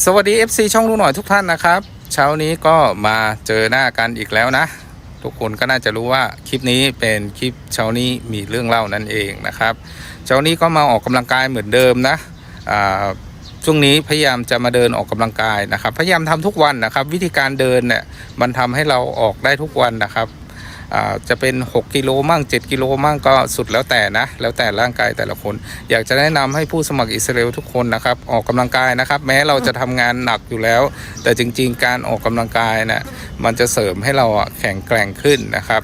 สวัสดี FC ช่องรู้หน่อยทุกท่านนะครับ เช้านี้ก็มาเจอหน้ากันอีกแล้วนะ ทุกคนก็น่าจะรู้ว่าคลิปนี้เป็นคลิปเช้านี้มีเรื่องเล่านั่นเองนะครับเช้านี้ก็มาออกกำลังกายเหมือนเดิมนะอ่าช่วงนี้พยายามจะมาเดินออกกำลังกายนะครับ พยายามทำทุกวันนะครับ วิธีการเดินเนี่ยมันทำให้เราออกได้ทุกวันนะครับ จะเป็น 6 กิโลมั่ง 7 กิโลมั่งก็สุดแล้วแต่นะ แล้วแต่ร่างกายแต่ละคน อยากจะแนะนำให้ผู้สมัครอิสราเอลทุกคนนะครับ ออกกำลังกายนะครับ แม้เราจะทำงานหนักอยู่แล้ว แต่จริง ๆ การออกกำลังกายนะมันจะเสริมให้เราแข็งแกร่งขึ้นนะครับ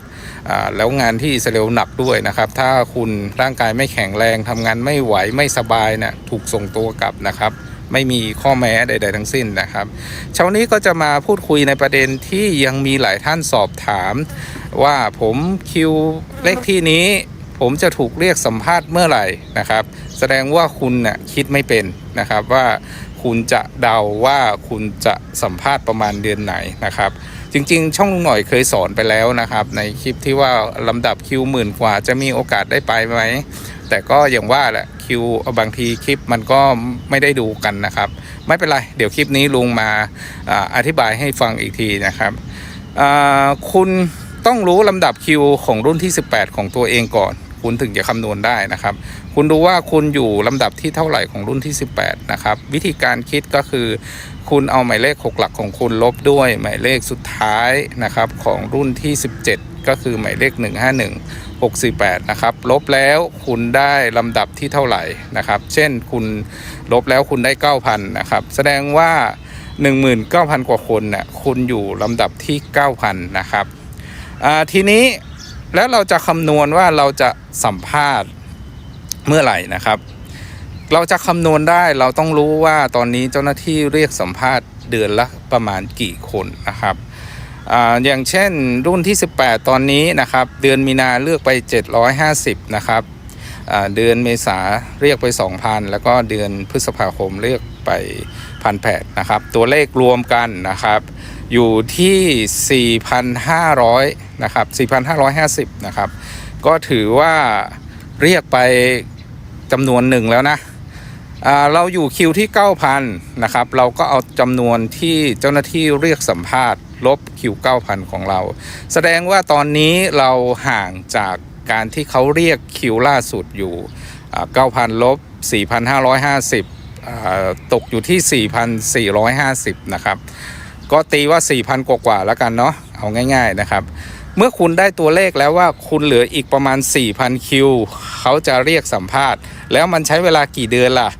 แล้วงานที่อิสราเอลหนักด้วยนะครับ ถ้าคุณร่างกายไม่แข็งแรงทำงานไม่ไหวไม่สบายนะถูกส่งตัวกลับนะครับไม่มีข้อแม้ใด ๆ ทั้งสิ้นนะครับ เช้านี้ก็จะมาพูดคุยในประเด็นที่ยังมีหลายท่านสอบถาม ว่าผมคิวเลขที่นี้ ผมจะถูกเรียกสัมภาษณ์เมื่อไหร่นะครับ แสดงว่าคุณน่ะคิดไม่เป็นนะครับว่าคุณจะเดาว่าคุณจะสัมภาษณ์ประมาณเดือนไหนนะครับ จริงๆ ช่องลุงหน่อยเคยสอนไปแล้วนะครับ ในคลิปที่ว่าลำดับคิวหมื่นกว่าจะมีโอกาสได้ไปไหมแต่ก็อย่างว่าแหละคิวบางทีคลิปมันก็ไม่ได้ดูกันนะครับ ไม่เป็นไร เดี๋ยวคลิปนี้ลุงมาออธิบายให้ฟังอีกทีนะครับคุณ ต้องรู้ลำดับคิวของรุ่นที่ 18 ของตัวเองก่อน คุณถึงจะคำนวณได้นะครับ คุณดูว่าคุณอยู่ลำดับที่เท่าไหร่ของรุ่นที่ 18 นะครับ วิธีการคิดก็คือ คุณเอาหมายเลข 6 หลักของคุณลบด้วยหมายเลขสุดท้ายนะครับของรุ่นที่ 17 ก็คือหมายเลข 151 648 นะครับ ลบแล้วคุณได้ลำดับที่เท่าไหร่นะครับ เช่นคุณลบแล้วคุณได้ 9,000 นะครับ แสดงว่า 19,000 กว่าคนน่ะคุณอยู่ลำดับที่ 9,000 นะครับ ทีนี้แล้วเราจะคำนวณว่าเราจะสัมภาษณ์เมื่อไหร่นะครับ เราจะคำนวณได้เราต้องรู้ว่าตอนนี้เจ้าหน้าที่เรียกสัมภาษณ์เดือนละประมาณกี่คนนะครับออย่างเช่นรุ่นที่ 18 ตอนนี้นะครับ เดือนมีนาเลือกไป 750 นะครับเดือนเมษาเรียกไป 2,000 แล้วก็เดือนพฤษภาคมเรียกไป พันแปดนะครับ ตัวเลขรวมกันนะครับ อยู่ที่ 4,500นะครับ4,550นะครับ ก็ถือว่าเรียกไปจำนวนหนึ่งแล้วนะเราอยู่คิวที่ 9,000 นะครับ เราก็เอาจำนวนที่เจ้าหน้าที่เรียกสัมภาษณ์ ลบคิว 9,000 ของเรา แสดงว่าตอนนี้เราห่างจากการที่เขาเรียกคิวล่าสุดอยู่อ่า9,000 ลบ 4,550อ่า ตกอยู่ที่ 4,450 นะครับ ก็ตีว่า 4,000 กว่าๆแล้วกันเนาะเอาง่ายๆนะครับ เมื่อคุณได้ตัวเลขแล้วว่าคุณเหลืออีกประมาณ 4,000 คิว เขาจะเรียกสัมภาษณ์ แล้วมันใช้เวลากี่เดือนล่ะ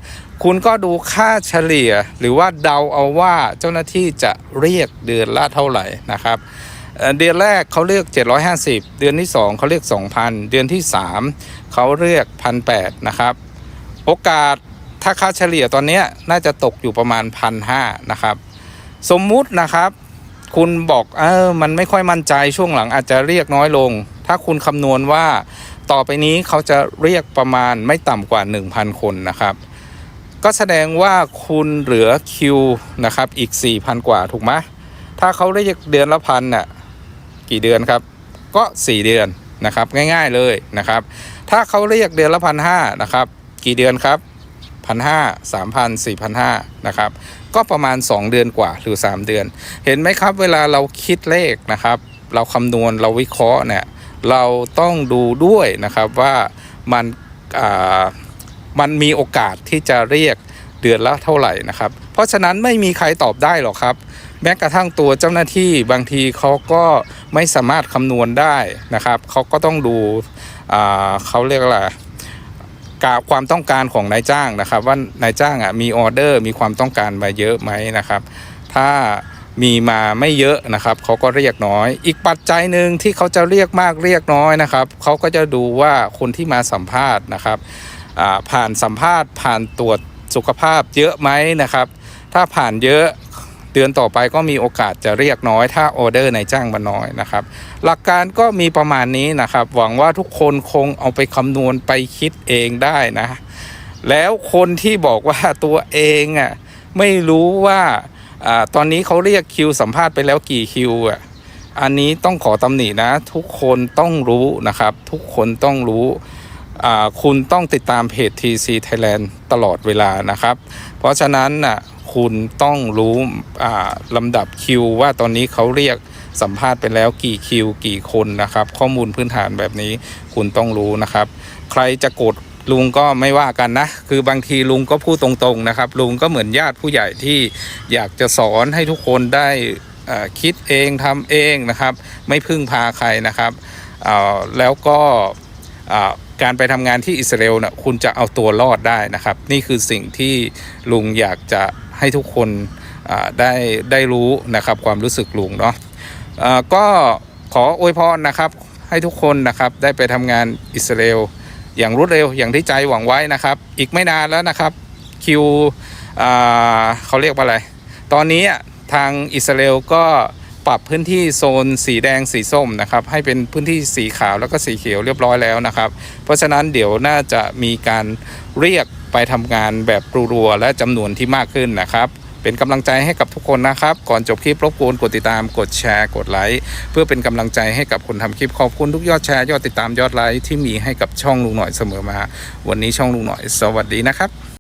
คุณก็ดูค่าเฉลี่ยหรือว่าเดาเอาว่าเจ้าหน้าที่จะเรียกเดือนละเท่าไหร่นะครับเดือนแรกเขาเรียก750 เดือนที่ 2เขาเรียก2,000 เดือนที่ 3เขาเรียก1,800 นะครับ โอกาส ถ้าค่าเฉลี่ยตอนนี้น่าจะตกอยู่ประมาณ1,500นะครับ สมมุตินะครับ คุณบอกเออมันไม่ค่อยมั่นใจช่วงหลังอาจจะเรียกน้อยลง ถ้าคุณคำนวณว่าต่อไปนี้เขาจะเรียกประมาณไม่ต่ำกว่า 1,000 คนนะครับ ก็แสดงว่าคุณเหลือคิวนะครับอีก 4,000 กว่าถูกไหมถ้าเขาเรียกเดือนละพันน่ะกี่เดือนครับ ก็ 4 เดือนนะครับง่ายๆเลยนะครับ ถ้าเขาเรียกเดือนละพันห้านะครับ กี่เดือนครับ พันห้าสามพันสี่พันห้านะครับ ก็ประมาณ 2 เดือนกว่าหรือ 3 เดือน เห็นไหมครับ เวลาเราคิดเลขนะครับ เราคำนวณเราวิเคราะห์เนี่ยเราต้องดูด้วยนะครับว่ามันอ่ามันมีโอกาสที่จะเรียกเดือนละเท่าไหร่นะครับ เพราะฉะนั้นไม่มีใครตอบได้หรอกครับ แม้กระทั่งตัวเจ้าหน้าที่บางทีเขาก็ไม่สามารถคำนวณได้นะครับเขาก็ต้องดูอ่าเขาเรียกอะไร ความต้องการของนายจ้างนะครับ ว่านายจ้างอะมีออเดอร์มีความต้องการมาเยอะไหมนะครับ ถ้ามีมาไม่เยอะนะครับเขาก็เรียกน้อย อีกปัจจัยหนึ่งที่เขาจะเรียกมากเรียกน้อยนะครับเขาก็จะดูว่าคนที่มาสัมภาษณ์นะครับผ่านสัมภาษณ์ ผ่านตรวจสุขภาพเยอะไหมนะครับ ถ้าผ่านเยอะ ดือนต่อไปก็มีโอกาสจะเรียกน้อย ถ้าออเดอร์ในจ้างมาน้อยนะครับ หลักการก็มีประมาณนี้นะครับ หวังว่าทุกคนคงเอาไปคำนวณไปคิดเองได้นะ แล้วคนที่บอกว่าตัวเองอะไม่รู้ว่าอาตอนนี้เขาเรียกคิวสัมภาษณ์ไปแล้วกี่คิวอะอันนี้ต้องขอตำหนินะ ทุกคนต้องรู้นะครับ ทุกคนต้องรู้อ่าคุณต้องติดตามเพจ TC Thailand ตลอดเวลานะครับ เพราะฉะนั้นน่ะ คุณต้องรู้ลำดับคิวว่าตอนนี้เขาเรียกสัมภาษณ์ไปแล้วกี่คิวกี่คนนะครับ ข้อมูลพื้นฐานแบบนี้คุณต้องรู้นะครับ ใครจะกดลุงก็ไม่ว่ากันนะ คือบางทีลุงก็พูดตรงๆนะครับ ลุงก็เหมือนญาติผู้ใหญ่ที่อยากจะสอนให้ทุกคนได้คิดเองทำเองนะครับ ไม่พึ่งพาใครนะครับแล้วก็การไปทำงานที่อิสราเอลนะคุณจะเอาตัวรอดได้นะครับ นี่คือสิ่งที่ลุงอยากจะ ให้ทุกคนได้ได้รู้นะครับความรู้สึกลุงเนาะก็ขออวยพรนะครับให้ทุกคนนะครับได้ไปทำงานอิสราเอลอย่างรวดเร็วอย่างที่ใจหวังไว้นะครับ อีกไม่นานแล้วนะครับคิวเขาเรียกว่าอะไร ตอนนี้ทางอิสราเอลก็ปรับพื้นที่โซนสีแดงสีส้มนะครับ ให้เป็นพื้นที่สีขาวแล้วก็สีเขียวเรียบร้อยแล้วนะครับ เพราะฉะนั้นเดี๋ยวน่าจะมีการเรียก ไปทำงานแบบรัวๆและจำนวนที่มากขึ้นนะครับเป็นกำลังใจให้กับทุกคนนะครับ ก่อนจบคลิปรบกวนกดติดตามกดแชร์กดไลค์เพื่อเป็นกำลังใจให้กับคนทำคลิปขอบคุณทุกยอดแชร์ยอดติดตามยอดไลค์ที่มีให้กับช่องลุงหน่อยเสมอมา วันนี้ช่องลุงหน่อย สวัสดีนะครับ